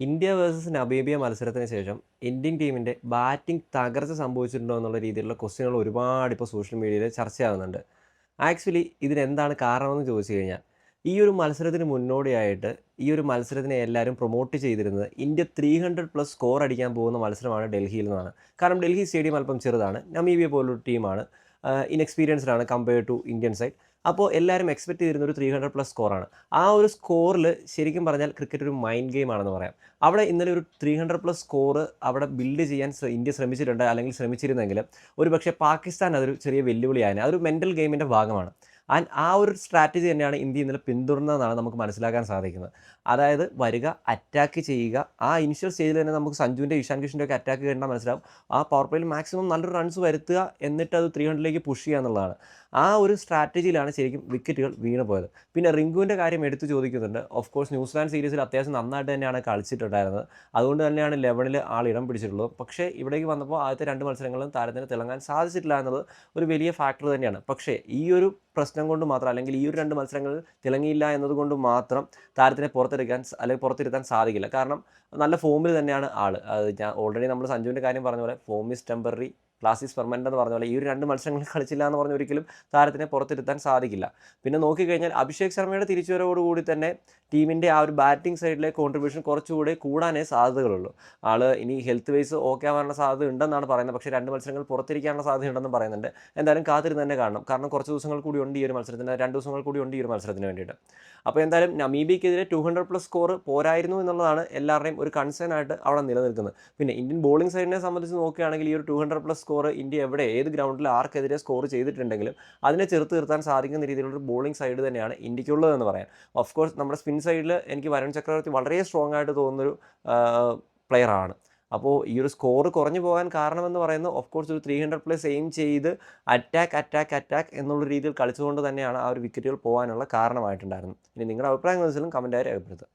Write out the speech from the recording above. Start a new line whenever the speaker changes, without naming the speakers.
India versus Namibia മത്സരത്തിന് ശേഷം Indian ടീമിന്റെ ബാറ്റിംഗ് തകർച്ച സംഭവിച്ചിട്ടുണ്ടോ എന്നുള്ള രീതിയിലുള്ള ക്വസ്റ്റ്യനുകൾ ഒരുപാട് ഇപ്പോൾ സോഷ്യൽ മീഡിയയിൽ ചർച്ചയാകുന്നുണ്ട് ആക്ച്വലി ഇതിനെന്താണ് കാരണമെന്ന് ചോദിച്ചു കഴിഞ്ഞാൽ ഈ ഒരു മത്സരത്തിന് മുന്നോടിയായിട്ട് ഈ ഒരു മത്സരത്തിനെ എല്ലാവരും പ്രൊമോട്ട് ചെയ്തിരുന്നത് India three hundred plus score അടിക്കാൻ പോകുന്ന മത്സരമാണ് ഡൽഹിയിൽ നിന്നാണ്. കാരണം ഡൽഹി സ്റ്റേഡിയം അല്പം ചെറുതാണ്. നമീബിയ പോലൊരു ടീമാണ് ഇൻഎക്സ്പീരിയൻസ്ഡാണ് കമ്പയർ ടു ഇന്ത്യൻ സൈഡ് അപ്പോൾ എല്ലാവരും എക്സ്പെക്ട് ചെയ്തിരുന്ന ഒരു ത്രീ ഹൺഡ്രഡ് പ്ലസ് സ്കോറാണ് ആ ഒരു സ്കോറിൽ ശരിക്കും പറഞ്ഞാൽ ക്രിക്കറ്റ് ഒരു മൈൻഡ് ഗെയിം ആണെന്ന് പറയാം. അവിടെ ഇന്നലെ ഒരു ത്രീ ഹൺഡ്രഡ് പ്ലസ് സ്കോർ അവിടെ ബിൽഡ് ചെയ്യാൻ ഇന്ത്യ ശ്രമിച്ചിട്ടുണ്ട് അല്ലെങ്കിൽ ശ്രമിച്ചിരുന്നെങ്കിൽ ഒരു പക്ഷേ പാകിസ്ഥാൻ അതൊരു ചെറിയ വെല്ലുവിളിയായിരുന്നു അതൊരു മെന്റൽ ഗെയിമിന്റെ ഭാഗമാണ്. ആൻഡ് ആ ഒരു സ്ട്രാറ്റജി തന്നെയാണ് ഇന്ത്യ ഇന്നലെ പിന്തുടർന്നതെന്നാണ് നമുക്ക് മനസ്സിലാക്കാൻ സാധിക്കുന്നത്. അതായത് വരിക അറ്റാക്ക് ചെയ്യുക. ആ ഇനിഷ്യൽ സ്റ്റേജിൽ തന്നെ നമുക്ക് സഞ്ജുവിന്റെ ഇഷാൻ കിഷന്റെ ഒക്കെ അറ്റാക്ക് കണ്ടാൽ മനസ്സിലാവും. ആ പവർ പ്ലേയിൽ മാക്സിമം നല്ലൊരു റൺസ് വരുത്തുക എന്നിട്ട് അത് ത്രീ ഹൺഡ്രഡിലേക്ക് പുഷ് ചെയ്യുക എന്നുള്ളതാണ്. ആ ഒരു സ്ട്രാറ്റജിയിലാണ് ശരിക്കും വിക്കറ്റുകൾ വീണ് പോയത്. പിന്നെ റിങ്കുവിന്റെ കാര്യം എടുത്തു ചോദിക്കുന്നുണ്ട്. ഓഫ് കോഴ്സ് ന്യൂസിലാൻഡ് സീരീസിൽ അത്യാവശ്യം നന്നായിട്ട് തന്നെയാണ് കളിച്ചിട്ടുണ്ടായിരുന്നത്. അതുകൊണ്ട് തന്നെയാണ് ലെവനിൽ ആൾ ഇടം പിടിച്ചിട്ടുള്ളത്. പക്ഷേ ഇവിടേക്ക് വന്നപ്പോൾ ആദ്യത്തെ രണ്ട് മത്സരങ്ങളും താരത്തിന് തിളങ്ങാൻ സാധിച്ചിട്ടില്ല എന്നുള്ളത് ഒരു വലിയ ഫാക്ടർ തന്നെയാണ്. പക്ഷേ ഈ ഒരു പ്രശ്നം കൊണ്ട് മാത്രം അല്ലെങ്കിൽ ഈ ഒരു രണ്ട് മത്സരങ്ങൾ തിളങ്ങിയില്ല എന്നതുകൊണ്ട് മാത്രം താരത്തിനെ പുറത്തെടുക്കാൻ അല്ലെങ്കിൽ പുറത്തിരുത്താൻ സാധിക്കില്ല. കാരണം നല്ല ഫോമിൽ തന്നെയാണ് ആൾ ഞാൻ ഓൾറെഡി നമ്മൾ സഞ്ജുവിന്റെ കാര്യം പറഞ്ഞ പോലെ form temporary class is permanent എന്ന് പറഞ്ഞ പോലെ ഈ ഒരു രണ്ട് മത്സരങ്ങൾ കളിച്ചില്ല എന്ന് പറഞ്ഞ ഒരിക്കലും താരത്തിനെ പുറത്തിരുത്താൻ സാധിക്കില്ല. പിന്നെ നോക്കിക്കഴിഞ്ഞാൽ അഭിഷേക് ശർമ്മയുടെ തിരിച്ചുവരവോടുകൂടി തന്നെ ടീമിന്റെ ആ ഒരു ബാറ്റിംഗ് സൈഡിലെ കോൺട്രിബ്യൂഷൻ കുറച്ചുകൂടി കൂടാനേ സാധ്യതകളുള്ളൂ. ആൾ ഇനി ഹെൽത്ത് വൈസ് ഓക്കെ ആവാനുള്ള സാധ്യത ഉണ്ടെന്നാണ് പറയുന്നത്. പക്ഷേ രണ്ട് മത്സരങ്ങൾ പുറത്തിരിക്കാനുള്ള സാധ്യത ഉണ്ടെന്ന് പറയുന്നുണ്ട്. എന്തായാലും കാത്തിരുന്ന് തന്നെ കാണണം. കാരണം കുറച്ച് ദിവസങ്ങൾ കൂടി ഉണ്ട് ഈ ഒരു മത്സരത്തിന് രണ്ട് ദിവസങ്ങൾ കൂടി ഉണ്ട് ഈ ഒരു മത്സരത്തിന് വേണ്ടിയിട്ട്. അപ്പോൾ എന്തായാലും നമീബിയക്കെതിരെ ടു ഹൺഡ്രഡ് പ്ലസ് സ്കോർ പോരായിരുന്നു എന്നുള്ളതാണ് എല്ലാവരുടെയും ഒരു കൺസേൺ ആയിട്ട് അവിടെ നിലനിൽക്കുന്നത്. പിന്നെ ഇന്ത്യൻ ബോളിംഗ് സൈഡിനെ സംബന്ധിച്ച് നോക്കുകയാണെങ്കിൽ ഈ ഒരു two hundred plus score India എവിടെ ഏത് ഗ്രൗണ്ടിൽ ആർക്കെതിരെ സ്കോർ ചെയ്തിട്ടുണ്ടെങ്കിലും അതിനെ ചെറുത്ത് നിർത്താൻ സാധിക്കുന്ന രീതിയിലുള്ള ഒരു ബോളിംഗ് സൈഡ് തന്നെയാണ് ഇന്ത്യക്കുള്ളതെന്ന് പറയാം. ഓഫ് കോഴ്സ് നമ്മുടെ സ്പിൻ സൈഡിൽ എനിക്ക് വരുൺ ചക്രവർത്തി വളരെ സ്ട്രോങ് ആയിട്ട് തോന്നുന്നൊരു പ്ലെയർ ആണ്. അപ്പോൾ ഈ ഒരു സ്കോർ കുറഞ്ഞു പോകാൻ കാരണമെന്ന് പറയുന്നത് ഓഫ് കോഴ്സ് ഒരു ത്രീ ഹൺഡ്രഡ് പ്ലസ് എയിം ചെയ്ത് അറ്റാക്ക് അറ്റാക്ക് അറ്റാക്ക് എന്നുള്ള രീതിയിൽ കളിച്ചുകൊണ്ട് തന്നെയാണ് ആ ഒരു വിക്കറ്റുകൾ പോകാനുള്ള കാരണമായിട്ടുണ്ടായിരുന്നത്. ഇനി നിങ്ങളുടെ അഭിപ്രായങ്ങൾ വെച്ചാലും കമന്റായി രേഖപ്പെടുത്തുക.